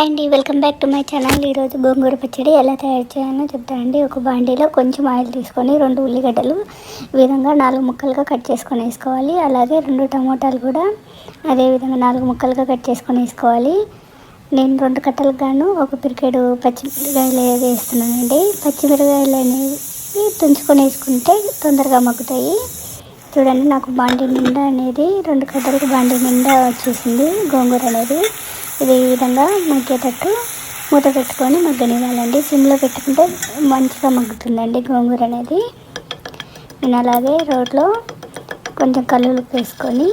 Hi అండి welcome back to my channel ఈరోజు గోంగూర పచ్చడి ఎలా తయారు చేయాలో చెప్తానండి. ఒక బాండీలో కొంచెం ఆయిల్ తీసుకొని రెండు ఉల్లిగడ్డలు విధంగా నాలుగు ముక్కలుగా కట్ చేసుకొని వేసుకోవాలి. అలాగే రెండు టమోటాలు కూడా అదే విధంగా నాలుగు ముక్కలుగా కట్ చేసుకొని వేసుకోవాలి. నేను రెండు కట్టలకు గాను ఒక పిరికేడు పచ్చిమిరకాయలు వేస్తున్నానండి. పచ్చిమిరకాయలు అనేవి తుంచుకొని వేసుకుంటే తొందరగా మగ్గుతాయి. చూడండి నాకు బాండి నిండా అనేది రెండు కట్టలకు బాండి నిండా వచ్చేసింది గోంగూర అనేది. ఇది ఈ విధంగా మగ్గేటట్టు మూత పెట్టుకొని మగ్గనివ్వాలండి. సిమ్లో పెట్టుకుంటే మంచిగా మగ్గుతుందండి గోంగూర అనేది. నేను అలాగే రోట్లో కొంచెం కల్లులు వేసుకొని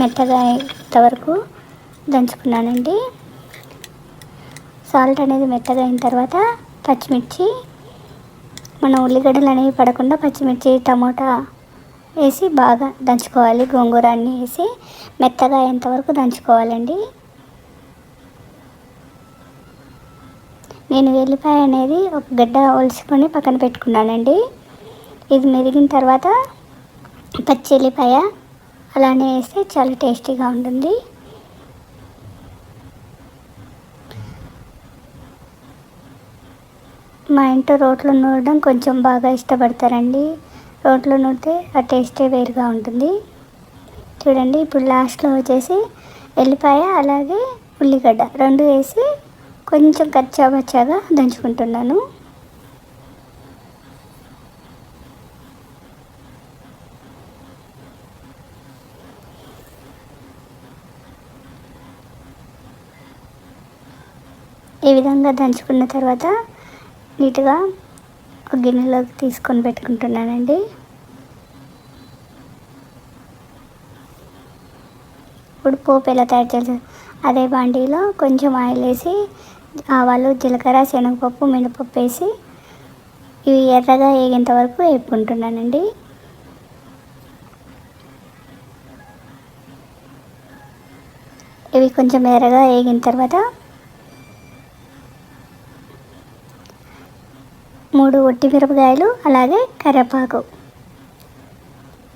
మెత్తగా ఇంతవరకు దంచుకున్నానండి. సాల్ట్ అనేది మెత్తగా అయిన తర్వాత పచ్చిమిర్చి మన ఉల్లిగడ్డలు అనేవి పడకుండా పచ్చిమిర్చి టమోటా వేసి బాగా దంచుకోవాలి. గోంగూర అన్నీ వేసి మెత్తగా అయ్యేంతవరకు దంచుకోవాలండి. నేను వెల్లిపాయ అనేది ఒక గడ్డ ఒలుసుకొని పక్కన పెట్టుకున్నానండి. ఇది మెరిగిన తర్వాత పచ్చి వెల్లిపాయ అలానే వేస్తే చాలా టేస్టీగా ఉంటుంది. మా ఇంట్లో రోట్లో నూరడం కొంచెం బాగా ఇష్టపడతారండి. రోట్లో నూరితే ఆ టేస్టే వేరుగా ఉంటుంది. చూడండి ఇప్పుడు లాస్ట్లో వచ్చేసి ఎల్లిపాయ అలాగే ఉల్లిగడ్డ రెండు వేసి కొంచెం కచ్చాబచ్చాగా దంచుకుంటున్నాను. ఈ విధంగా దంచుకున్న తర్వాత నీట్గా ఒక గిన్నెలోకి తీసుకొని పెట్టుకుంటున్నానండి. ఇప్పుడు పోపు ఎలా తయారు చేస్తారు అదే బాండీలో కొంచెం ఆయిల్ వేసి ఆవాలు జీలకర్ర శనగపప్పు మినపప్పు వేసి ఇవి ఎర్రగా వేగేంత వరకు వేపుకుంటున్నానండి. ఇవి కొంచెం ఎర్రగా వేగిన తర్వాత మూడు ఒట్టి మిరపకాయలు అలాగే కరివేపాకు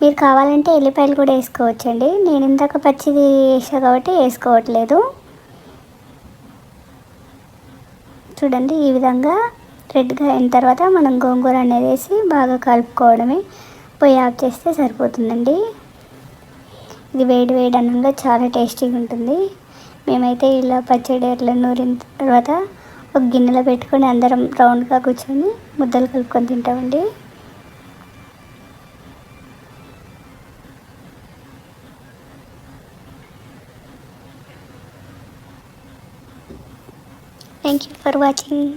మీరు కావాలంటే ఎల్లిపాయలు కూడా వేసుకోవచ్చండి. నేను ఇందాక పచ్చిది వేసా కాబట్టి వేసుకోవట్లేదు. చూడండి ఈ విధంగా రెడ్గా అయిన తర్వాత మనం గోంగూర అనేది వేసి బాగా కలుపుకోవడమే. పొయ్యి ఆఫ్ చేస్తే సరిపోతుందండి. ఇది వేడి వేడి అన్నంలో చాలా టేస్టీగా ఉంటుంది. మేమైతే ఇలా పచ్చడి అట్లా నూరిన తర్వాత ఒక గిన్నెలో పెట్టుకొని అందరం రౌండ్గా కూర్చొని ముద్దలు కలుపుకొని తింటామండి. Thank you for watching